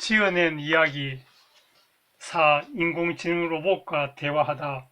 지어낸 이야기 4. 인공지능 로봇과 대화하다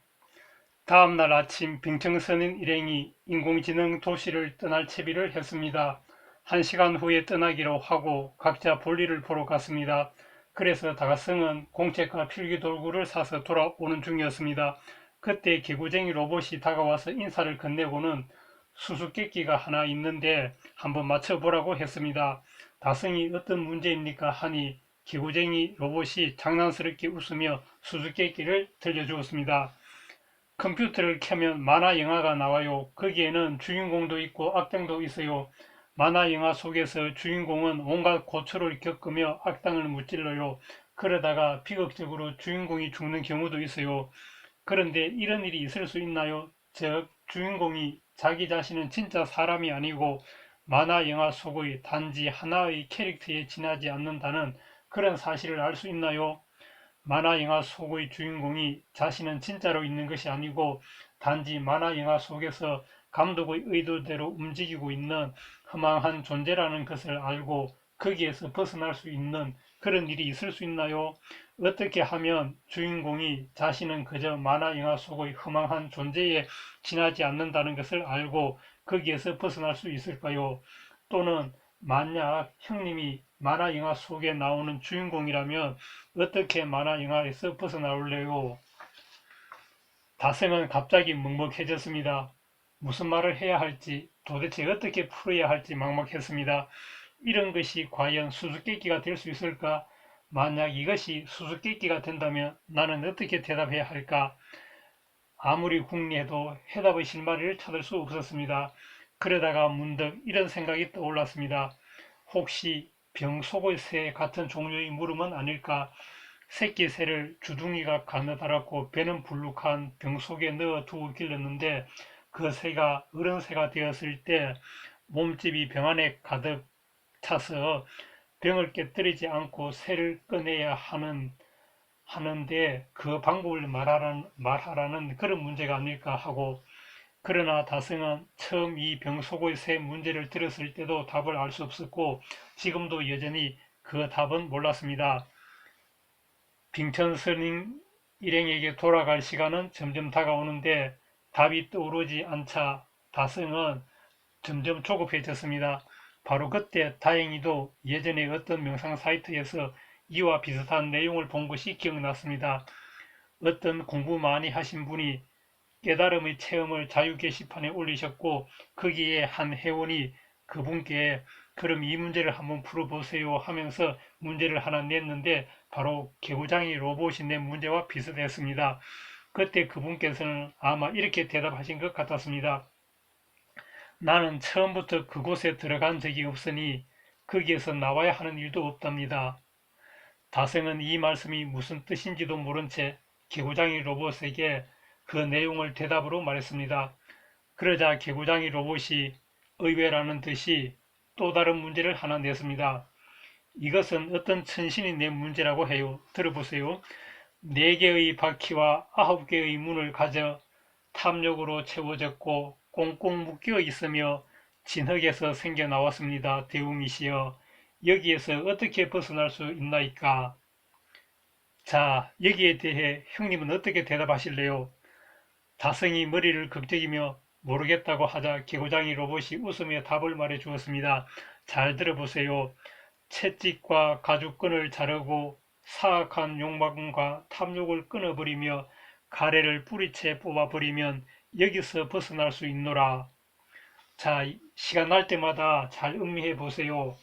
다음날 아침 빙청선인 일행이 인공지능 도시를 떠날 채비를 했습니다. 한 시간 후에 떠나기로 하고 각자 볼일을 보러 갔습니다. 그래서 다가성은 공책과 필기 도구를 사서 돌아오는 중이었습니다. 그때 개구쟁이 로봇이 다가와서 인사를 건네고는 수수께끼가 하나 있는데 한번 맞춰보라고 했습니다. 다성이 어떤 문제입니까 하니 개구쟁이 로봇이 장난스럽게 웃으며 수수께끼를 들려주었습니다. 컴퓨터를 켜면 만화 영화가 나와요. 거기에는 주인공도 있고 악당도 있어요. 만화 영화 속에서 주인공은 온갖 고초를 겪으며 악당을 무찔러요. 그러다가 비극적으로 주인공이 죽는 경우도 있어요. 그런데 이런 일이 있을 수 있나요? 즉 주인공이 자기 자신은 진짜 사람이 아니고 만화 영화 속의 단지 하나의 캐릭터에 지나지 않는다는 그런 사실을 알 수 있나요? 만화 영화 속의 주인공이 자신은 진짜로 있는 것이 아니고 단지 만화 영화 속에서 감독의 의도대로 움직이고 있는 허망한 존재라는 것을 알고 거기에서 벗어날 수 있는 그런 일이 있을 수 있나요? 어떻게 하면 주인공이 자신은 그저 만화 영화 속의 허망한 존재에 지나지 않는다는 것을 알고 거기에서 벗어날 수 있을까요? 또는 만약 형님이 만화 영화 속에 나오는 주인공이라면 어떻게 만화 영화에서 벗어나올래요? 다성은 갑자기 먹먹해졌습니다. 무슨 말을 해야 할지 도대체 어떻게 풀어야 할지 막막했습니다. 이런 것이 과연 수수께끼가 될 수 있을까? 만약 이것이 수수께끼가 된다면 나는 어떻게 대답해야 할까? 아무리 궁리해도 해답의 실마리를 찾을 수 없었습니다. 그러다가 문득 이런 생각이 떠올랐습니다. 혹시 병 속의 새 같은 종류의 물음은 아닐까? 새끼 새를 주둥이가 가느다랗고 배는 불룩한 병 속에 넣어 두고 길렀는데 그 새가 어른 새가 되었을 때 몸집이 병 안에 가득 차서 병을 깨뜨리지 않고 새를 꺼내야 하는 하는데 그 방법을 말하라는, 말하라는 그런 문제가 아닐까 하고 그러나 다성은 처음 이 병 속의 새 문제를 들었을 때도 답을 알 수 없었고 지금도 여전히 그 답은 몰랐습니다. 빙천선인 일행에게 돌아갈 시간은 점점 다가오는데 답이 떠오르지 않자 다성은 점점 조급해졌습니다. 바로 그때 다행히도 예전에 어떤 명상 사이트에서 이와 비슷한 내용을 본 것이 기억났습니다. 어떤 공부 많이 하신 분이 깨달음의 체험을 자유 게시판에 올리셨고 거기에 한 회원이 그분께 그럼 이 문제를 한번 풀어보세요 하면서 문제를 하나 냈는데 바로 개구장이 로봇이 낸 문제와 비슷했습니다. 그때 그분께서는 아마 이렇게 대답하신 것 같았습니다. 나는 처음부터 그곳에 들어간 적이 없으니 거기에서 나와야 하는 일도 없답니다. 다성은 이 말씀이 무슨 뜻인지도 모른 채 개구장이 로봇에게 그 내용을 대답으로 말했습니다. 그러자 개구장이 로봇이 의외라는 듯이 또 다른 문제를 하나 냈습니다. 이것은 어떤 천신이 낸 문제라고 해요. 들어보세요. 네 개의 바퀴와 아홉 개의 문을 가져 탐욕으로 채워졌고 꽁꽁 묶여 있으며 진흙에서 생겨 나왔습니다. 대웅이시여 여기에서 어떻게 벗어날 수 있나이까? 자 여기에 대해 형님은 어떻게 대답하실래요? 다성이 머리를 극적이며 모르겠다고 하자 개구장이 로봇이 웃으며 답을 말해 주었습니다. 잘 들어보세요. 채찍과 가죽끈을 자르고 사악한 욕망과 탐욕을 끊어버리며 가래를 뿌리채 뽑아버리면 여기서 벗어날 수 있노라. 자, 시간 날 때마다 잘 음미해 보세요.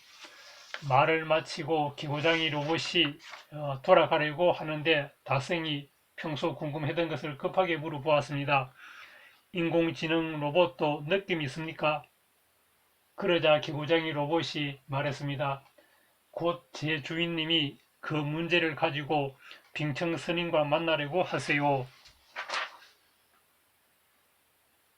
말을 마치고 기고장이 로봇이 어, 돌아가려고 하는데 다성이 평소 궁금했던 것을 급하게 물어보았습니다. 인공지능 로봇도 느낌 있습니까? 그러자 기고장이 로봇이 말했습니다. 곧 제 주인님이 그 문제를 가지고 빙청 스님과 만나려고 하세요.